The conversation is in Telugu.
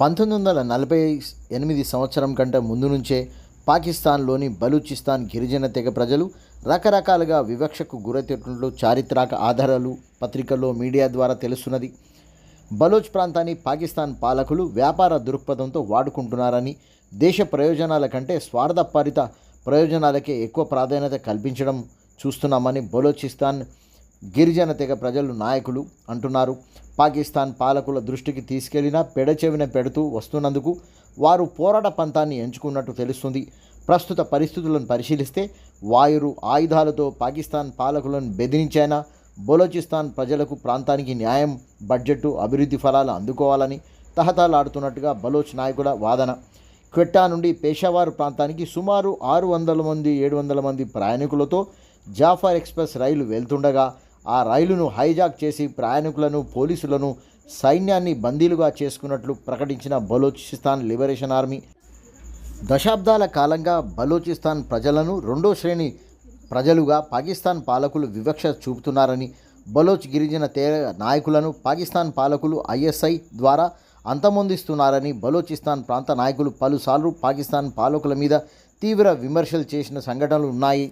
పంతొమ్మిది వందల నలభై ఎనిమిది సంవత్సరం కంటే ముందు నుంచే పాకిస్తాన్లోని బలూచిస్తాన్ గిరిజన తెగ ప్రజలు రకరకాలుగా వివక్షకు గురైనట్లు చారిత్రక ఆధారాలు పత్రికల్లో మీడియా ద్వారా తెలుస్తున్నది. బలోచ్ ప్రాంతాన్ని పాకిస్తాన్ పాలకులు వ్యాపార దృక్పథంతో వాడుకుంటున్నారని దేశ ప్రయోజనాల కంటే స్వార్థపరిత ప్రయోజనాలకే ఎక్కువ ప్రాధాన్యత కల్పించడం చూస్తున్నామని బలోచిస్తాన్ గిరిజన తెగ ప్రజలు నాయకులు అంటున్నారు. పాకిస్తాన్ పాలకుల దృష్టికి తీసుకెళ్ళినా పెడచెవిన పెడుతూ వస్తున్నందుకు వారు పోరాట పంతాన్ని ఎంచుకున్నట్టు తెలుస్తుంది. ప్రస్తుత పరిస్థితులను పరిశీలిస్తే వాయురు ఆయుధాలతో పాకిస్తాన్ పాలకులను బెదిరించైనా బలోచిస్తాన్ ప్రజలకు ప్రాంతానికి న్యాయం బడ్జెట్ అభివృద్ధి ఫలాలు అందుకోవాలని తహతాలాడుతున్నట్టుగా బలోచ్ నాయకుల వాదన. క్వెట్టా నుండి పేషావారు ప్రాంతానికి సుమారు ఆరు వందల మంది ఏడు వందల మంది ప్రయాణికులతో జాఫర్ ఎక్స్ప్రెస్ రైలు వెళ్తుండగా ఆ రైలును హైజాక్ చేసి ప్రయాణికులను పోలీసులను సైన్యాన్ని బందీలుగా చేసుకున్నట్లు ప్రకటించిన బలోచిస్తాన్ లిబరేషన్ ఆర్మీ. దశాబ్దాల కాలంగా బలూచిస్తాన్ ప్రజలను రెండో శ్రేణి ప్రజలుగా పాకిస్తాన్ పాలకులు వివక్ష చూపుతున్నారని బలోచ్ గిరిజన తే నాయకులను పాకిస్తాన్ పాలకులు ఐఎస్ఐ ద్వారా అంతమొందిస్తున్నారని బలోచిస్తాన్ ప్రాంత నాయకులు పలుసార్లు పాకిస్తాన్ పాలకుల మీద తీవ్ర విమర్శలు చేసిన సంఘటనలు ఉన్నాయి.